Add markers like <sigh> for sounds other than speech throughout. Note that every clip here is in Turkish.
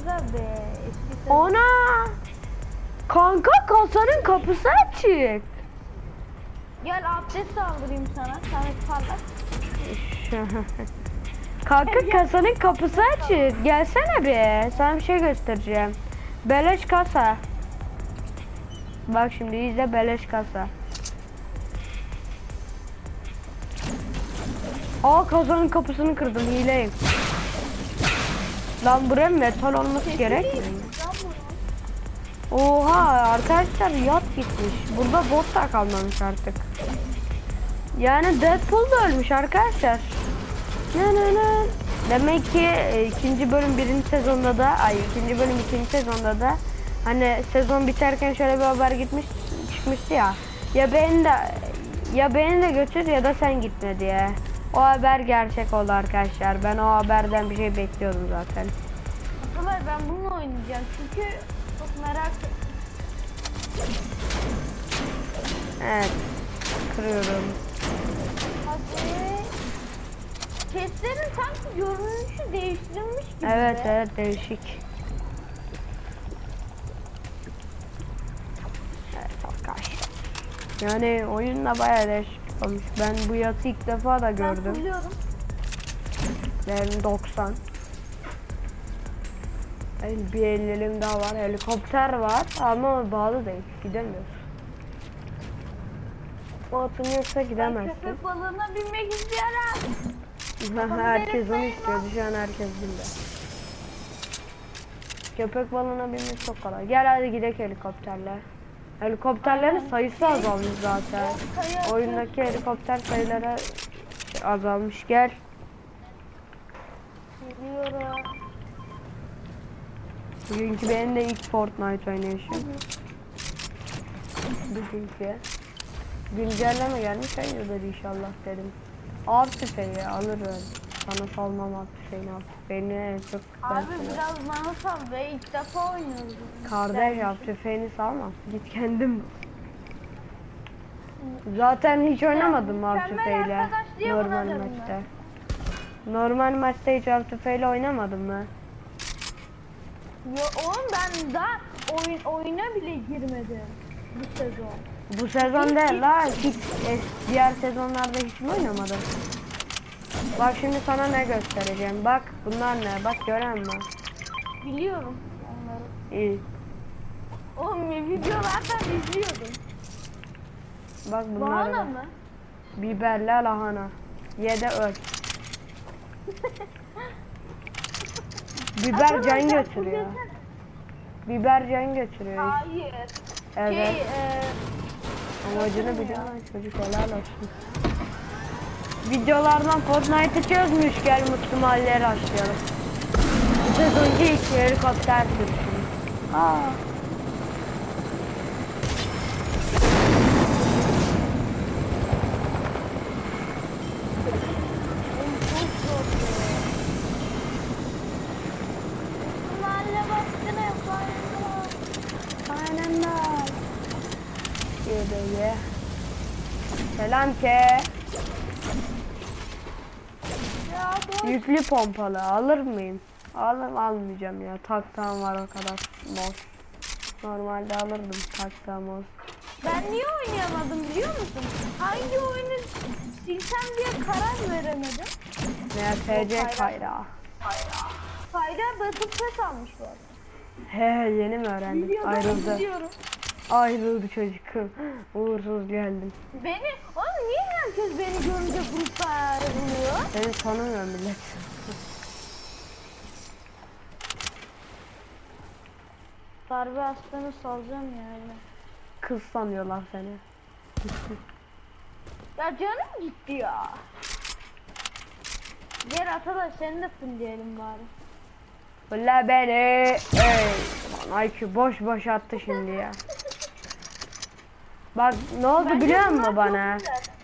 Aga be. Eski. Ana! Kanka kasanın kapısı açık. Gel abdest aldırayım sana. Samet parlak. <laughs> Kanka kasanın kapısı açık. Gelsene bir. Sana bir şey göstereceğim. Beleş kasa. Bak şimdi izle beleş kasa. Aa kasanın kapısını kırdım hileyim. Lan buraya metal olması gerek mi? Oha arkadaşlar yat gitmiş. Burada bot da kalmamış artık. Yani Deadpool da ölmüş arkadaşlar. Ne ne ne. Demek ki e, ikinci bölüm birinci sezonda da ay ikinci bölüm ikinci sezonda da hani sezon biterken şöyle bir haber gitmiş çıkmıştı ya. Ya beni de ya beni de götür ya da sen gitme diye. O haber gerçek oldu arkadaşlar. Ben o haberden bir şey bekliyordum zaten. Atalar ben bununla oynayacağım çünkü çok merak Evet. Kırıyorum. Hadi. Chestlerin sanki görünüşü değiştirilmiş gibi. Evet evet değişik. Evet arkadaşlar. Yani oyunla bayağı değişik olmuş. Ben bu yatı ilk defa da Ben gördüm. biliyorum. Benim 90. Benim bir ellerim daha var. Helikopter var ama bağlı değil. Gidemiyoruz. O atın yoksa Ben gidemezsin. köpek balığına binmek istiyorum. herkes onu istiyordu. Şu an herkes bindi. Köpek balığına binmek çok kolay. Gel hadi gidelim helikopterle. Helikopterlerin sayısı azalmış zaten. Oyundaki helikopter sayıları azalmış. Gel. Biliyorum. Bugünkü benim de ilk Fortnite oynayışım. Bugünkü. Güncelleme gelmiş hayırdır inşallah dedim. Av tüfeği alırım. Sana salmam tüfeğini av tüfeğini en çok ben Abi severim. biraz bana sal be ilk defa oynuyoruz. Kardeş av tüfeğini salma. Git kendin. Zaten hiç oynamadım av tüfeğiyle. Normal maçta. Normal maçta hiç av tüfeğiyle oynamadım mı? Yo, oğlum ben daha oyun oyuna bile girmedim bu sezon. Bu sezon değil la. Hiç es- diğer sezonlarda hiç mi oynamadın? Bak şimdi sana ne göstereceğim. Bak bunlar ne? Bak gören mi? Biliyorum onları. İyi. Oğlum videolardan izliyordum. Bak bunlar Bahana da. mı? Biberle lahana. Ye de öl. <laughs> Biber Aslında can götürüyor. Biber can götürüyor. Hayır. Evet. Şey, e, Amacını biliyor lan çocuk helal olsun. Videolardan Fortnite'ı çözmüş gel mutlu mahalleye başlayalım. Bu sezonki ilk helikopter sürüşü. Aa. oğlum çok Ya dur. Yüklü pompalı alır mıyım? Alım almayacağım ya. Taktağım var o kadar. Boş. Normalde alırdım taktağım olsun. Ben niye oynayamadım biliyor musun? Hangi oyunu silsem diye karar veremedim. NFC Yok, kayrağı. Fayda Battle Pass almış bu arada. He yeni mi öğrendik? Ayrıldı. biliyorum. Ayrıldı çocuk. <laughs> Uğursuz geldim. Beni, oğlum niye herkes beni görünce grupta ayrılıyor? Seni tanımıyor millet. Darbe hastanı salacağım yani. Kız sanıyorlar seni. Ya canım gitti ya. Gel Atala seni de fındiyelim bari. Ulan beni. Ey. Lan IQ boş boş attı şimdi ya. Bak ne oldu Bence biliyor musun bana?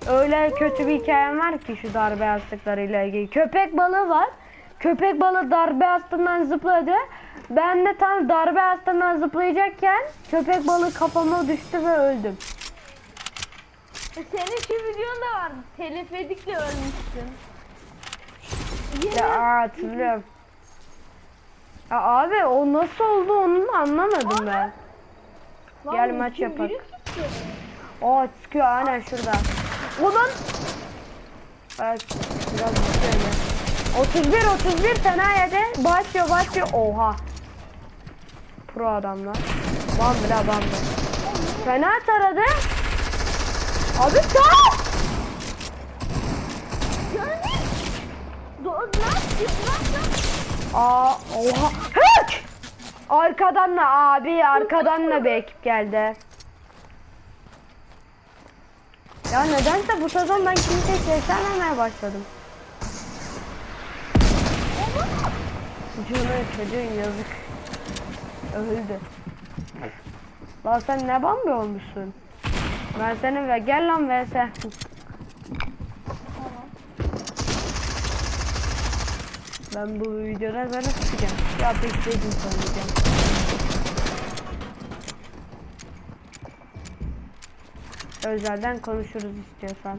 Öyle kötü bir hikayem var ki şu darbe yastıklarıyla ilgili. Köpek balığı var. Köpek balığı darbe yastığından zıpladı. Ben de tam darbe yastığından zıplayacakken köpek balığı kafama düştü ve öldüm. E, Senin şu videon da vardı. Telef edikle ölmüşsün. Yine Ya aa, hatırlıyorum. Ya abi o nasıl oldu onu da anlamadım ben. Lan Gel maç kim O çıkıyor aynen şurada. Ulan. Evet biraz şöyle. 31 31 fena yedi. Başlıyor başlıyor. Oha. Pro adamlar. Bandır ha bandır. Fena taradı. Abi sağ. Aa oha. Hık. Arkadan da abi arkadan da bir ekip geldi. Ya nedense bu sezon ben kimseye seslenmemeye başladım. Canı çocuğun yazık. Öldü. Lan sen ne bambi olmuşsun? Ben senin ve gel lan vs. Ben bu videoda böyle çıkacağım. Ya bekledim sanacağım. Özelden konuşuruz istiyorsan.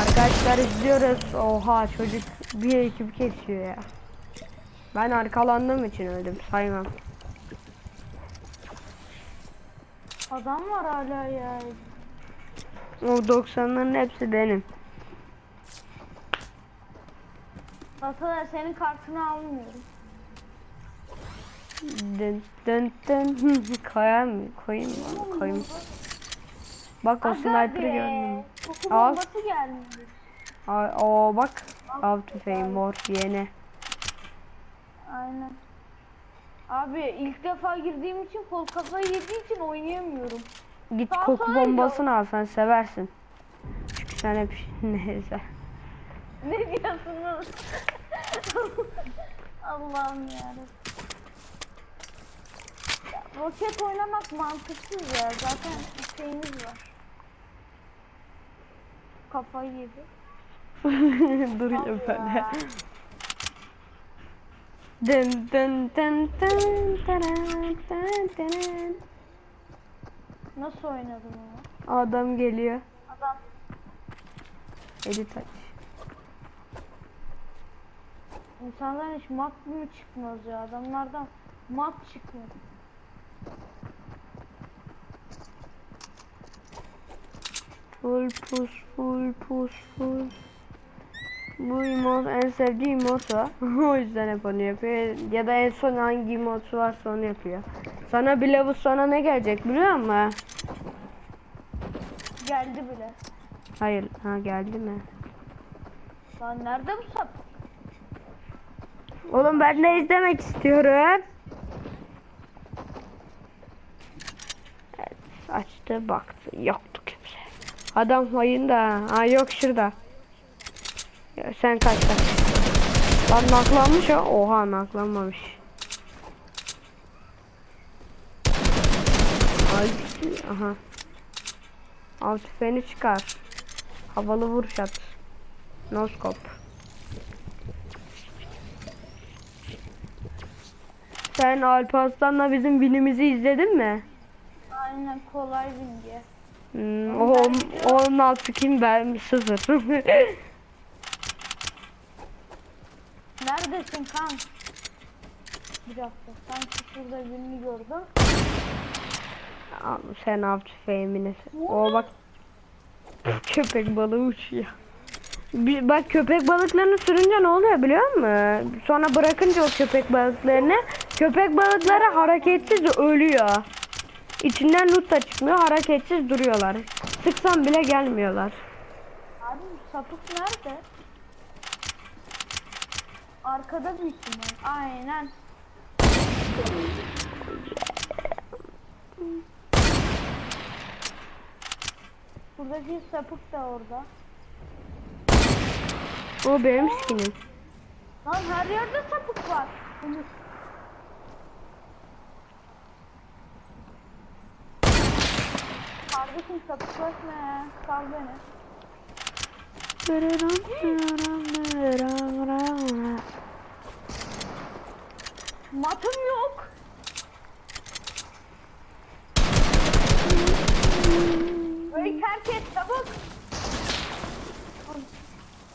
Arkadaşlar izliyoruz. Oha çocuk bir ekip kesiyor ya. Ben arkalandığım için öldüm saymam. Adam var hala ya. O 90'ların hepsi benim. Hasan senin kartını almıyorum. Dın dın dın koyar mı? Koyayım mı? Koyayım. Bak o sniper'ı mü? Koku Al. bombası. Ay, o bak. Av tüfeği mor yeni. Aynen. Abi ilk defa girdiğim için kol kafayı yediği için oynayamıyorum. Git Sağ koku bombasını al sen seversin. Çünkü sen hep <laughs> neyse. Ne diyorsunuz? Allah'ım yarabbim. Ya, Roket oynamak mantıksız ya. Zaten şeyimiz var. Kafayı yedi. <laughs> Duruyor böyle. Dın dın dın dın dın dın dın. Nasıl oynadım onu? Adam geliyor. Adam Edit aç. İnsanların hiç mat mı çıkmaz ya? Adamlardan mat çıkmıyor. Full pus full pus full. Bu mod en sevdiğim mod o. <laughs> o yüzden hep onu yapıyor. Ya da en son hangi mod varsa onu yapıyor. Sana bile bu sana ne gelecek biliyor musun? Geldi bile. Hayır. Ha geldi mi? Lan nerede bu sap? Oğlum ben de izlemek istiyorum. Evet, açtı baktı. Yoktu kimse. Adam hayında. Ha yok şurada. Ya, sen kaç kaç. Lan naklanmış ha. Oha naklanmamış. Aha. Al tüfeğini çıkar. Havalı vuruş at. No Sen Alparslan'la bizim binimizi izledin mi? Aynen kolay diye. Hmm, o, 16 kim ben 0. <laughs> Neredesin kan? Bir dakika sanki şurada birini gördüm. Sen av tüfeğimini. O bak köpek balığı uçuyor. Bir, bak köpek balıklarını sürünce ne oluyor biliyor musun? Sonra bırakınca o köpek balıklarını köpek balıkları hareketsiz ölüyor. İçinden loot da çıkmıyor hareketsiz duruyorlar. Sıksan bile gelmiyorlar. Abi sapık nerede? Arkada büyük ihtimal. Aynen. Buradaki sapık da orada. O benim skinim. Lan her yerde sapık var. Umut. Kardeşim satışlaşma. Sal beni. Matım yok. Burayı terk et çabuk.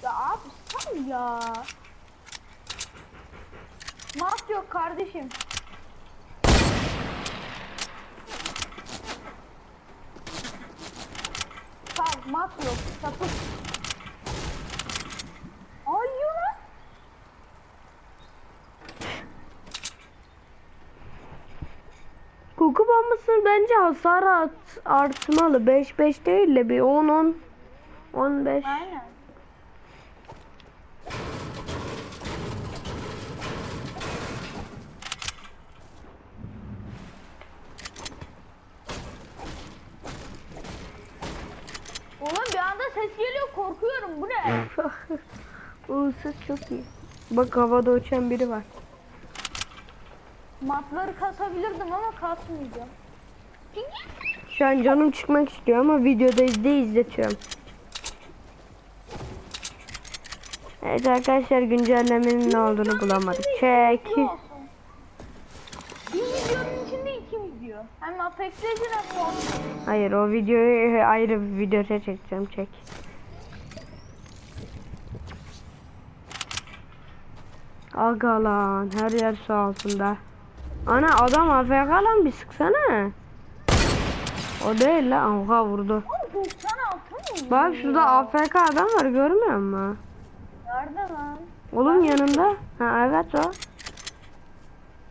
Ya abi sen ya. Mat yok kardeşim. Yok. Sapık. Koku bombasının bence hasarı art, artmalı. 5-5 değil de bir 10-10 15. Aynen. Oğlum bir anda ses geliyor korkuyorum bu ne? <laughs> o ses çok iyi. Bak havada uçan biri var. Matları kasabilirdim ama kasmayacağım. Şu an canım çıkmak istiyor ama videoda izle izletiyorum. Evet arkadaşlar güncellemenin ne olduğunu bulamadık. Çek. İki olsun. Bir videonun içinde iki Hayır o videoyu ayrı bir videoda çekeceğim çek. Aga lan her yer su altında. Ana adam AFK lan bir sıksana. O değil lan oha vurdu. Oğlum 96 mı? Bak şurada AFK adam var görmüyor musun? Nerede lan? Oğlum yanında. Ha evet o.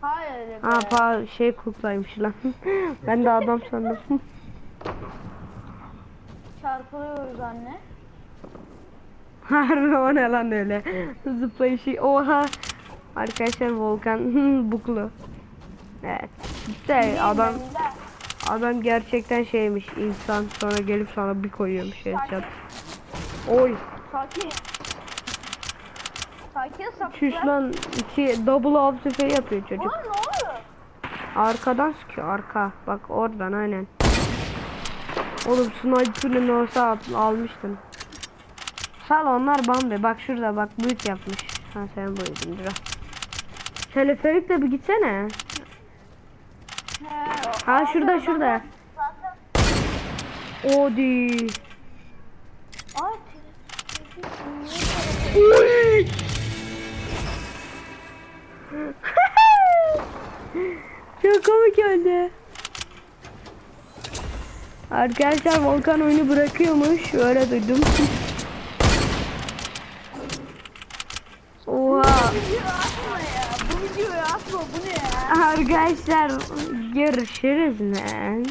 Hayır be. Ha pa şey kuklaymış lan. <laughs> ben de adam sandım. Çarpılıyoruz anne. <laughs> Harbi o ne lan öyle. Zıplayışı. Oha. Arkadaşlar Volkan <laughs> buklu. Evet. İşte adam adam gerçekten şeymiş insan sonra gelip sana bir koyuyormuş headshot. Oy. Sakin. Sakin Çüş sapıklar. lan iki double up sefer yapıyor çocuk. Oğlum ne oluyor? Arkadan sıkıyor arka. Bak oradan aynen. Oğlum sniper'ın olsa al- almıştın. Sal onlar bambe. Bak şurada bak büyük yapmış. Ha sen buydun Dura. Teleferikle bir gitsene. Ha şurada şurada. Odi. Ay. Uy! Arkadaşlar Volkan oyunu bırakıyormuş. Öyle duydum. Oha. Bu videoyu atma bu ne ya? Arkadaşlar görüşürüz lan.